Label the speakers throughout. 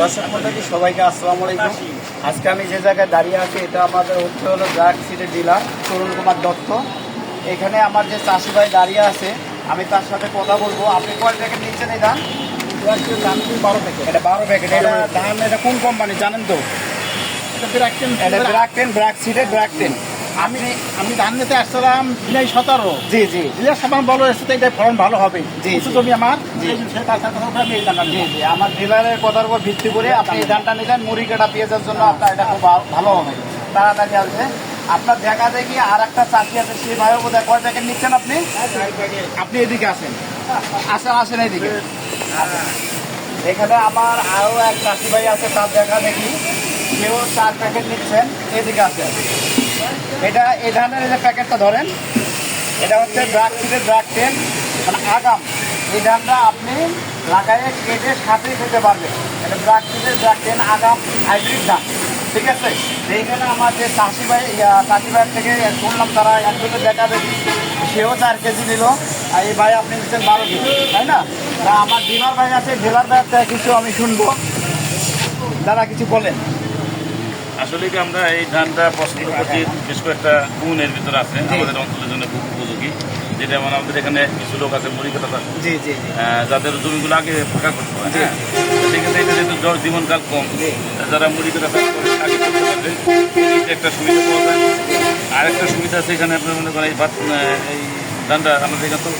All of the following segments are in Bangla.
Speaker 1: দর্শক মন্ডলী সবাইকে আসসালামু আলাইকুম। আজকে আমি যে জায়গায় দাঁড়িয়ে আছি এটা আমাদের হচ্ছে হলো ড্রাগ সিটের ডিলার তরুণ কুমার দত্ত। এখানে আমার যে চাষি ভাই দাঁড়িয়ে আছে আমি তার সাথে কথা বলব। আপনি কয় প্যাকেট নিচ্ছেন এই ধান
Speaker 2: বারো প্যাকেট
Speaker 1: এটা বারো প্যাকেট এটা ধান এটা কোন কোম্পানি জানেন তো?
Speaker 2: এটা বিরাটেন
Speaker 1: এটা ব্র্যাক টেন ব্র্যাক সিটের ব্র্যাক টেন
Speaker 2: আমি আমি ধান নিতে আসছিলাম বিনাই সতেরো।
Speaker 1: জি জি।
Speaker 2: দিলের সামান বলো এসে এটা ফলন ভালো হবে।
Speaker 1: জি,
Speaker 2: জমি আমার। আমি এই ধানটা
Speaker 1: জি জি। আমার ডিলারের কথার উপর ভিত্তি করে আপনি এই ধানটা নিলেন মুড়ি কাটা পেঁয়াজের জন্য আপনার এটা খুব ভালো হবে। তাড়াতাড়ি আসবে। আপনার দেখা দেখি আর একটা চাষি আছে সেই ভাইও বোধহয় কয় প্যাকেট নিচ্ছেন আপনি? আপনি এদিকে আসেন। আসেন আসেন এদিকে। এখানে আমার আরও এক চাষি ভাই আছে তার দেখা দেখি। কেউ চার প্যাকেট নিচ্ছেন এদিকে আসেন। এটা, এই ধানের যে প্যাকেটটা ধরেন, এটা হচ্ছে ড্রাগ সিটের ড্রাগ টেন মানে আগাম। এই ধানটা আপনি লাগাইয়ে কেটে সাথে খেতে পারবেন। এটা ড্রাগ সিটের ড্রাগ টেন আগাম হাইব্রিড ধান। ঠিক আছে? এইখানে আমার যে চাষি ভাই চাষি ভাইয়ের থেকে শুনলাম, তারা একজনের দেখা দেখি সেও চার কেজি নিল। আর এই ভাই আপনি নিচ্ছেন বারো কেজি, তাই না? আমার ডিলার ভাই আছে, ডিলার ভাইয়ের থেকে কিছু আমি শুনব। দাদা, কিছু বলেন।
Speaker 3: আসলে কি আমরা এই ধানটা পছন্দ করছি বেশ কয়েকটা গুণ এর ভিতরে আছে আমাদের অঞ্চলের জন্য খুব উপযোগী। যেটা মানে আমাদের এখানে কিছু লোক আছে মুড়ি কাটা থাকে,
Speaker 1: জি জি জি।
Speaker 3: আহ, যাদের জমিগুলো আগে ফাঁকা করতে হয়। সেক্ষেত্রে এটা যেহেতু জ- জীবনকাল কম। যারা মুড়ি চাষ করে আগে করতে পারবে একটা সুবিধা পাওয়া যায়। আরেকটা সুবিধা আছে এখানে আপনার মনে করেন এই ধানটা আমাদের এখানে তো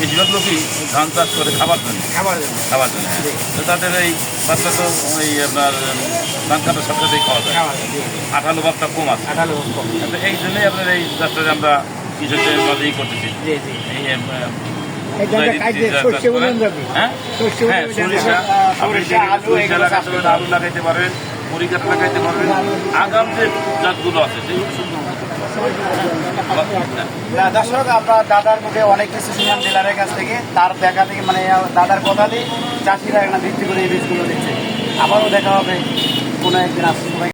Speaker 3: বেশিরভাগ লোকই ধান চাষ করে খাবার জন্য।
Speaker 1: খাবার
Speaker 3: খাবার জন্য হ্যাঁ। তো তাদের এই ভাতটা তো ওই আপনার ধান কাটার সাথে সাথেই খাওয়া যায়। আঠালো ভাবটা কম আছে।
Speaker 1: আঠারো কম।
Speaker 3: তো এই জন্যই আপনার এই চাষটা আমরা কৃষকদের মাঝেই করতেছি। এই। হ্যাঁ? হ্যাঁ
Speaker 1: আলু
Speaker 3: লাগাইতে পারেন মুড়ি কাটা লাগাইতে পারবেন আগাম যে জাতগুলো আছে সেগুলো
Speaker 1: দর্শক, আমরা দাদার মুখে অনেক কিছু শুনলাম ডিলারের কাছ থেকে। তার দেখা থেকে মানে দাদার কথা দিয়ে চাষিরা এখানে ভিত্তি করে এই বীজগুলো দিচ্ছে। আবারও দেখা হবে, কোনো একদিন আসছে